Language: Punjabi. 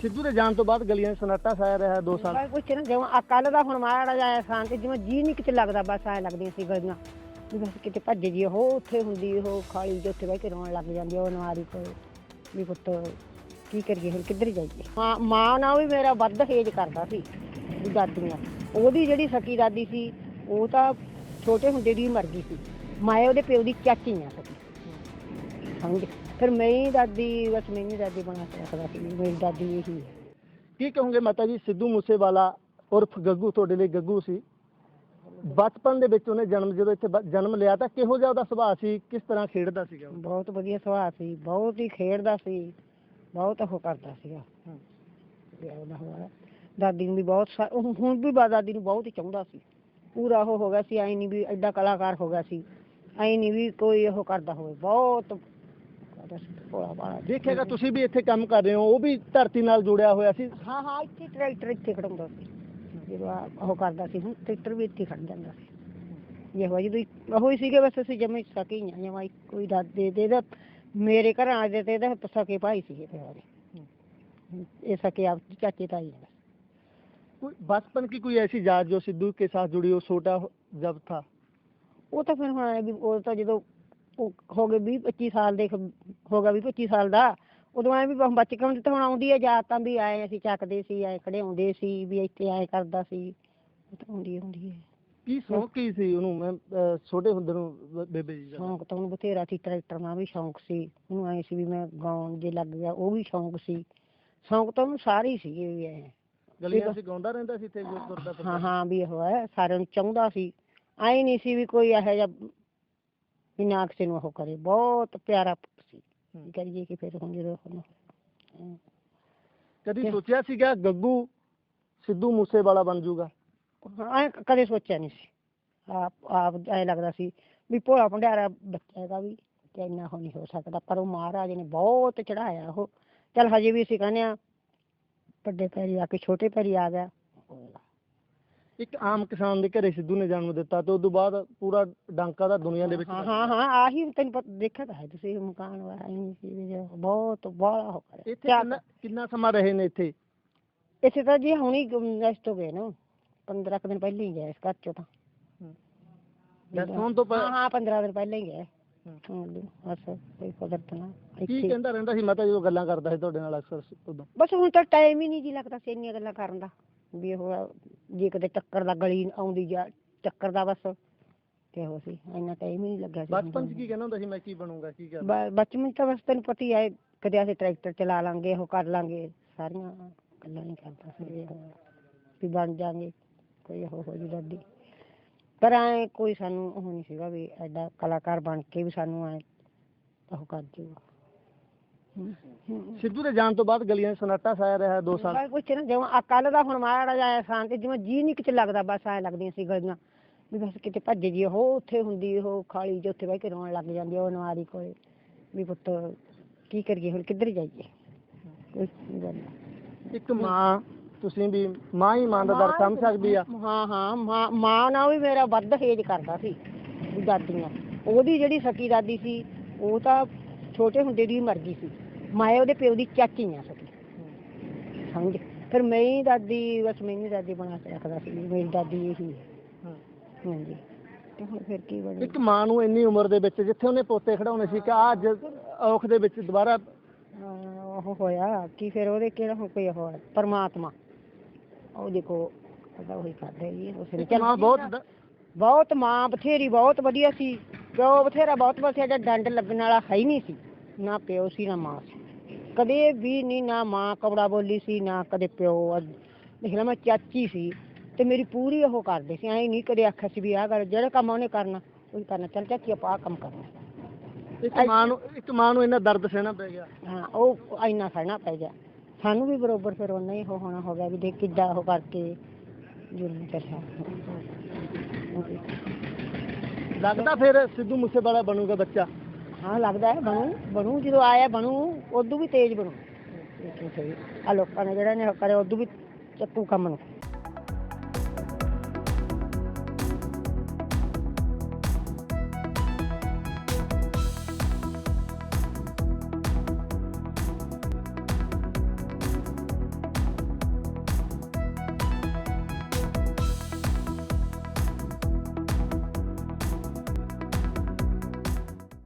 ਸਿੱਧੂ ਦੇ ਜਾਣ ਤੋਂ ਬਾਅਦ ਗਲੀਆਂ 'ਚ ਸਨਾਟਾ ਛਾਇਆ ਰਿਹਾ 2 ਸਾਲ ਬਸ ਕੁਛ ਨਾ ਜਿਵੇਂ ਕੱਲ ਦਾ ਹੁਣ ਮਾੜਾ ਜਿਹਾ ਸਾਂ ਤੇ ਜਿਵੇਂ ਜੀ ਨਹੀਂ ਕਿਤੇ ਲੱਗਦਾ, ਬਸ ਐ ਲੱਗਦੀਆਂ ਸੀ ਗਲੀਆਂ। ਵੀ ਬਸ ਕਿਤੇ ਭੱਜ ਜੀ ਉਹ ਉੱਥੇ ਹੁੰਦੀ, ਉਹ ਖਾਲੀ ਜਿਹੀ ਬਹਿ ਕੇ ਰੋਣ ਲੱਗ ਜਾਂਦੀ ਉਹ ਨਵਾਰੀ ਕੋਲ ਵੀ ਪੁੱਤ, ਕੀ ਕਰੀਏ, ਹੁਣ ਕਿੱਧਰ ਜਾਈਏ? ਮਾਂ ਮਾਂ ਨਾਲ ਵੀ ਮੇਰਾ ਵੱਧ ਹੇਜ ਕਰਦਾ ਸੀ, ਵੀ ਦਾਦੀਆਂ। ਉਹਦੀ ਜਿਹੜੀ ਸਕੀ ਦਾਦੀ ਸੀ, ਉਹ ਤਾਂ ਛੋਟੇ ਹੁੰਦੇ ਦੀ ਹੀ ਮਰ ਗਈ ਸੀ। ਮੈਂ ਉਹਦੇ ਪਿਓ ਦੀ ਚਾਚੀ ਆ ਸਕੀ। ਸਮਝ? ਫਿਰ ਮੇਰੀ ਦਾਦੀ ਬਸ ਮੇਰੀ ਦਾਦੀ ਬਣਾ ਕੇ ਰੱਖਦਾ ਸੀ ਮੇਰੀ ਦਾਦੀ ਇਹੀ ਹੈ। ਕੀ ਕਹੋਗੇ ਮਾਤਾ ਜੀ ਸਿੱਧੂ ਮੂਸੇਵਾਲਾ ਉਰਫ ਗੱਗੂ ਤੁਹਾਡੇ ਲਈ ਗੱਗੂ ਸੀ। ਬਚਪਨ ਦੇ ਵਿੱਚ ਉਹਨੇ ਜਨਮ ਜਦੋਂ ਇੱਥੇ ਬ- ਜਨਮ ਲਿਆ ਤਾਂ ਕਿਹੋ ਜਿਹਾ ਉਹਦਾ ਸੁਭਾਅ ਸੀ ਕਿਸ ਤਰ੍ਹਾਂ ਖੇਡਦਾ ਸੀਗਾ ਉਹ? ਬਹੁਤ ਵਧੀਆ ਸੁਭਾਅ ਸੀ ਬਹੁਤ ਹੀ ਖੇਡਦਾ ਸੀ ਬਹੁਤ ਉਹ ਕਰਦਾ ਸੀਗਾ। ਉਹਦਾ ਹੋਇਆ ਦਾਦੀ ਨੂੰ ਵੀ ਬਹੁਤ ਸਾ- ਉਹ ਹੁਣ ਵੀ ਬਾ ਦਾਦੀ ਨੂੰ ਬਹੁਤ ਹੀ ਚਾਹੁੰਦਾ ਸੀ। ਪੂਰਾ ਉਹ ਹੋ ਗਿਆ ਸੀ ਐ ਨਹੀਂ ਵੀ ਐਡਾ ਕਲਾਕਾਰ ਹੋ ਗਿਆ ਸੀ ਐ ਨਹੀਂ ਵੀ ਕੋਈ ਉਹ ਕਰਦਾ ਹੋਵੇ ਬਹੁਤ ਦੇਖੇਗਾ ਤੁਸੀਂ ਵੀ ਇੱਥੇ ਕੰਮ ਕਰ ਰਹੇ ਹੋ ਉਹ ਵੀ ਧਰਤੀ ਨਾਲ ਜੁੜਿਆ ਹੋਇਆ ਸੀ ਹਾਂ ਹਾਂ ਇੱਥੇ ਟਰੈਕਟਰ ਇੱਥੇ ਖੜਾਉਂਦਾ ਸੀ ਜਦੋਂ ਆ- ਉਹ ਕਰਦਾ ਸੀ ਹੁਣ ਟਰੈਕਟਰ ਵੀ ਇੱਥੇ ਖੜ ਜਾਂਦਾ ਸੀ ਇਹ ਹੋਇਆ ਜਦੋਂ ਉਹ ਹੀ ਸੀਗੇ ਬਸ ਅਸੀਂ ਜਮੇ ਸਕੀ ਹਾਂ ਜਮਾ ਕੋਈ ਦਾਦੇ ਦੇ ਦਾ ਮੇਰੇ ਘਰ ਆ ਦੇ ਤੇ ਇਹਦਾ ਸਕੇ ਭਾਈ ਸੀ ਇਹ ਸਾਰੇ ਇਹ ਸਕੇ ਆਪ ਚਾਚੇ ਤਾਈ ਨੇ कोई बचपन की कोई ऐसी याद जो सिद्धू के साथ जुड़ी हो छोटा हो- जब था ਉਹ ਤਾਂ ਫਿਰ ਹੁਣ ਐਂ ਵੀ ਉਹ ਤਾਂ ਜਦੋਂ ਉਹ ਹੋ ਗਏ 20 25 ਸਾਲ ਦੇ ਹੋ ਗਿਆ 20 25 ਸਾਲ ਦਾ ਉਦੋਂ ਐ ਵੀ ਬ- ਬਚਪਨ ਚ ਤਾਂ ਹੁਣ ਆਉਂਦੀ ਹੈ ਯਾਦ ਤਾਂ ਵੀ ਆਏ ਅਸੀਂ ਚੱਕਦੇ ਸੀ ਐ ਖੜੇ ਹੁੰਦੇ ਸੀ ਵੀ ਇੱਥੇ ਐ ਕਰਦਾ ਸੀ ਆਉਂਦੀ ਹੁੰਦੀ ਹੈ ਕੀ ਸ਼ੌਕ ਕੀ ਸੀ ਉਹਨੂੰ? ਮੈਂ ਅਹ, ਛੋਟੇ ਹੁੰਦੇ ਨੂੰ ਬੇਬੇ ਜੀ ਦਾ। ਸ਼ੌਂਕ ਤਾਂ ਉਹਨੂੰ ਬਥੇਰਾ ਸੀ ਟਰੈਕਟਰ ਨਾਲ ਵੀ ਸ਼ੌਂਕ ਸੀ। ਉਹਨੂੰ ਐ ਸੀ ਵੀ ਮੈਂ ਗਾਉਣ ਜੇ ਲੱਗ ਗਿਆ ਉਹ ਵੀ ਸ਼ੌਂਕ ਸੀ। ਸ਼ੌਂਕ ਤਾਂ ਉਹਨੂੰ ਸਾਰੇ ਹੀ ਸੀਗੇ ਵੀ ਐ। ਗਲੀਆਂ 'ਚ ਗਾਉਂਦਾ ਰਹਿੰਦਾ ਸੀ ਇੱਥੇ ਤੁਰਦਾ ਹਾਂ ਹਾਂ ਵੀ ਉਹ ਹੈ ਸਾਰਿਆਂ ਨੂੰ ਚਾਹੁੰਦਾ ਸੀ। ਐ ਨਹੀਂ ਸੀ ਵੀ ਕੋਈ ਇਹੋ ਜਿਹਾ ਵੀ ਨਾ ਕਿਸੇ ਨੂੰ ਉਹ ਕਰੇ ਬਹੁਤ ਪਿਆਰਾ ਪੁੱਤ ਸੀ। ਕੀ ਕਰੀਏ ਕਿ ਫਿਰ ਹੁਣ ਜਦੋਂ ਹੁਣ ਕਦੀ ਸੋਚਿਆ ਸੀਗਾ ਗੱਗੂ ਸਿੱਧੂ ਮੂਸੇਵਾਲਾ ਬਣ ਜਾਊਗਾ ਹਾਂ ਐਂ ਕਦੇ ਸੋਚਿਆ ਨਹੀਂ ਸੀ ਆਪ ਆਪ ਐ ਲੱਗਦਾ ਸੀ ਵੀ ਭੋਲਾ ਭੰਡਾਰਾ ਬੱਚਾ ਹੈਗਾ ਵੀ ਤੇ ਇੰਨਾ ਹੋ ਨਹੀਂ ਹੋ ਸਕਦਾ ਪਰ ਉਹ ਮਹਾਰਾਜ ਨੇ ਬਹੁਤ ਚੜਾਇਆ ਉਹ ਚਲ ਹਜੇ ਵੀ ਅਸੀਂ ਕਹਿੰਦੇ ਆ ਵੱਡੇ ਪੈਰੀ ਆ ਕੇ ਛੋਟੇ ਪੈਰੀ ਆ ਗਿਆ ਇੱਕ ਆਮ ਕਿਸਾਨ ਦੇ ਘਰੇ ਸਿੱਧੂ ਨੇ ਜਨਮ ਦਿੱਤਾ ਤੇ ਉਸ ਤੋਂ ਬਾਅਦ ਪੂਰਾ ਡਾਂਕਾ ਦਾ ਦੁਨੀਆ ਦੇ ਵਿੱਚ ਹਾਂ ਹਾਂ ਹਾਂ ਆਹੀ ਤੈਨੂੰ ਪਤਾ ਦੇਖਿਆ ਤਾਂ ਹੈ ਤੁਸੀਂ ਮਕਾਨ ਵਾਲਾ ਹੀ ਨਹੀਂ ਸੀ ਵੀ ਜੋ ਬਹੁਤ ਬਾਹਲਾ ਹੋ ਕਰਿਆ ਇੱਥੇ ਕਿੰਨਾ ਕਿੰਨਾ ਸਮਾਂ ਰਹੇ ਨੇ ਇੱਥੇ? ਇੱਥੇ ਤਾਂ ਜੀ ਹੁਣੀ ਨੈਸਟ ਹੋ ਗਏ ਨਾ 15 ਕੁ ਦਿਨ ਪਹਿਲਾਂ ਹੀ ਗਏ ਇਸ ਘਰ ਚੋਂ ਤਾਂ। ਡੈਥ ਹੋਣ ਤੋਂ ਹਾਂ ਪਹਿਲਾਂ ਹਾਂ 15 ਦਿਨ ਪਹਿਲਾਂ ਹੀ ਗਏ। ਹੂੰ। ਹਾਂ ਬਸ ਕੋਈ ਕੁਦਰਤ ਨਾਲ ਕੀ ਇੱਥੇ ਕਹਿੰਦਾ ਰਹਿੰਦਾ ਸੀ ਮਾਤਾ ਜਦੋਂ ਗੱਲਾਂ ਕਰਦਾ ਸੀ ਤੁਹਾਡੇ ਨਾਲ ਅਕਸਰ ਉਦੋਂ? ਬਸ ਹੁਣ ਤਾਂ ਟਾਈਮ ਹੀ ਨਹੀਂ ਜੀ ਲੱਗਦਾ ਸੀ ਇੰਨੀਆਂ ਗੱਲਾਂ ਕਰਨ ਦਾ। ਵੀ ਉਹ ਜੇ ਕਿਤੇ ਟੱਕਰ ਦਾ ਗਲੀ ਆਉਂਦੀ ਜਾਂ ਟੱਕਰ ਦਾ ਬਸ ਤੇ ਉਹ ਸੀ ਇੰਨਾ ਟਾਈਮ ਹੀ ਨਹੀਂ ਲੱਗਿਆ ਸੀ ਬਚਪਨ 'ਚ ਕੀ ਕਹਿੰਦਾ ਹੁੰਦਾ ਸੀ ਮੈਂ ਕੀ ਬਣੂੰਗਾ ਕੀ ਕਰਨਾ ਬ- ਬਚਪਨ 'ਚ ਤਾਂ ਬਸ ਤੈਨੂੰ ਪਤਾ ਹੀ ਹੈ ਕਦੇ ਅਸੀਂ ਟਰੈਕਟਰ ਚਲਾ ਲਾਂਗੇ ਉਹ ਕਰ ਲਾਂਗੇ ਸਾਰੀਆਂ ਗੱਲਾਂ ਨਹੀਂ ਕਰਦਾ ਸੀ ਵੀ ਬਣ ਜਾਾਂਗੇ ਕੋਈ ਉਹ ਹੋ ਜੀ ਦਾਦੀ। ਪਰ ਐ ਕੋਈ ਸਾਨੂੰ ਉਹ ਨਹੀਂ ਸੀਗਾ ਵੀ ਐਡਾ ਕਲਾਕਾਰ ਬਣ ਕੇ ਵੀ ਸਾਨੂੰ ਐ ਉਹ ਕਰ ਜੂਗਾ। ਸਿੱਧੂ ਦੇ ਜਾਣ ਤੋਂ ਬਾਅਦ ਗਲੀਆਂ 'ਚ ਸਨਾਟਾ ਛਾਇਆ ਰਿਹਾ 2 ਸਾਲ। ਬਸ ਕੁਛ ਨਾ ਜਿਵੇਂ ਕੱਲ ਦਾ ਹੁਣ ਮਾੜਾ ਜਿਹਾ ਸਾਂ ਤੇ ਜਿਵੇਂ ਜੀ ਨਹੀਂ ਕਿਤੇ ਲੱਗਦਾ ਬਸ ਐ ਲੱਗਦੀਆਂ ਸੀ ਗਲੀਆਂ। ਵੀ ਬਸ ਕਿਤੇ ਭੱਜ ਜੀ ਉਹ ਉੱਥੇ ਹੁੰਦੀ ਉਹ ਖਾਲੀ ਜਿਹੀ ਉੱਥੇ ਬਹਿ ਕੇ ਰੋਣ ਲੱਗ ਜਾਂਦੀ ਆ ਉਹ ਨਵਾਰੀ ਕੋਲੇ। ਵੀ ਪੁੱਤ ਕੀ ਕਰੀਏ ਹੁਣ ਕਿੱਧਰ ਜਾਈਏ? ਕੋਈ ਗੱਲ ਨਹੀਂ। ਇੱਕ ਮਾਂ ਤੁਸੀਂ ਵੀ ਮਾਂ ਹੀ ਮਾਂ ਦਾ ਦਰ ਸਮਝ ਸਕਦੀ ਆ। ਹਾਂ ਹਾਂ ਮਾਂ ਮਾਂ ਨਾਲ ਵੀ ਮੇਰਾ ਵੱਧ ਹੇਜ ਕਰਦਾ ਸੀ ਵੀ ਦਾਦੀਆਂ। ਉਹਦੀ ਜਿਹੜੀ ਸਕੀ ਦਾਦੀ ਸੀ ਉਹ ਤਾਂ ਛੋਟੇ ਹੁੰਦੇ ਦੀ ਹੀ ਮਰ ਗਈ ਸੀ। ਮੈਂ ਉਹਦੇ ਪਿਓ ਦੀ ਚਾਚੀ ਆ ਸਕੀ। ਸਮਝ? ਫਿਰ ਮੇਰੀ ਦਾਦੀ ਬਸ ਮੇਰੀ ਦਾਦੀ ਬਣਾ ਕੇ ਰੱਖਦਾ ਸੀ। ਮੇਰੀ ਦਾਦੀ ਇਹੀ ਹੈ। ਹਾਂਜੀ। ਤੇ ਹੁਣ ਫਿਰ ਕੀ ਬਣੂ? ਇੱਕ ਮਾਂ ਨੂੰ ਇੰਨੀ ਉਮਰ ਦੇ ਵਿੱਚ ਜਿੱਥੇ ਉਹਨੇ ਪੋਤੇ ਖੜਾਉਣੇ ਸੀ ਕਿ ਅੱਜ ਔਖ ਦੇ ਵਿੱਚ ਦੁਬਾਰਾ ਹਾਂ, ਉਹ ਹੋਇਆ। ਕਿ ਫਿਰ ਉਹਦੇ ਕਿਹੜਾ ਹੁਣ ਕੋਈ ਹੈ ਪਰਮਾਤਮਾ। ਉਹ ਦੇਖੋ ਉਹਦਾ ਉਹੀ ਕਰਦੇ ਜੀ ਉਸ ਨੇ ਮਾਂ ਬਹੁਤ ਬਹੁਤ ਮਾਂ ਬਥੇਰੀ ਬਹੁਤ ਵਧੀਆ ਸੀ। ਪਿਓ ਬਥੇਰਾ ਬਹੁਤ ਵਧੀਆ ਜਿਹੜਾ ਡੰਡ ਲੱਗਣ ਵਾਲਾ ਹੈ ਹੀ ਨਹੀਂ ਸੀ। ਨਾ ਪਿਓ ਸੀ ਨਾ ਮਾਂ ਸੀ। ਕਦੇ ਵੀ ਨਹੀਂ ਨਾ ਮਾਂ ਕਬੜਾ ਬੋਲੀ ਸੀ ਨਾ ਕਦੇ ਪਿਓ। ਦੇਖ ਲਾ ਮੈਂ ਚਾਚੀ ਸੀ ਤੇ ਮੇਰੀ ਪੂਰੀ ਉਹ ਕਰਦੇ ਸੀ। ਐਂ ਨਹੀਂ ਕਦੇ ਆਖਿਆ ਸੀ ਵੀ ਆਹ ਕਰ ਜਿਹੜਾ ਕੰਮ ਉਹਨੇ ਕਰਨਾ ਉਹ ਕਰਨਾ। ਚੱਲ ਚਾਚੀ ਆਪਾਂ ਆਹ ਕੰਮ ਕਰਨਾ। ਇੱਕ ਮਾਂ ਨੂੰ ਇੱਕ ਮਾਂ ਨੂੰ ਇੰਨਾ ਦਰਦ ਸਹਿਣਾ ਪੈ ਗਿਆ। ਹਾਂ ਉਹ ਇੰਨਾ ਖੜਨਾ ਪੈ ਗਿਆ। ਸਾਨੂੰ ਵੀ ਬਰੋਬਰ ਫਿਰ ਉਹਨਾਂ ਹੀ ਉਹ ਹੋਣਾ ਹੋ ਗਿਆ ਵੀ ਦੇਖ ਕਿੱਦਾਂ ਉਹ ਕਰਕੇ ਜੁਲਮ ਚੱਲਿਆ ਲੱਗਦਾ ਫਿਰ ਸਿੱਧੂ ਮੂਸੇਵਾਲਾ ਬਣੂਗਾ ਬੱਚਾ। ਹਾਂ ਲੱਗਦਾ ਹੈ ਬਣੂ ਬਣੂ ਜਦੋਂ ਆਇਆ ਬਣੂ ਉਦੋਂ ਵੀ ਤੇਜ਼ ਬਣੂ। ਸਹੀ ਆ ਲੋਕਾਂ ਨੇ ਜਿਹੜਾ ਨੇ ਕਰਿਆ ਉਦੋਂ ਵੀ ਚੱਕੂ ਕੰਮ ਨੂੰ।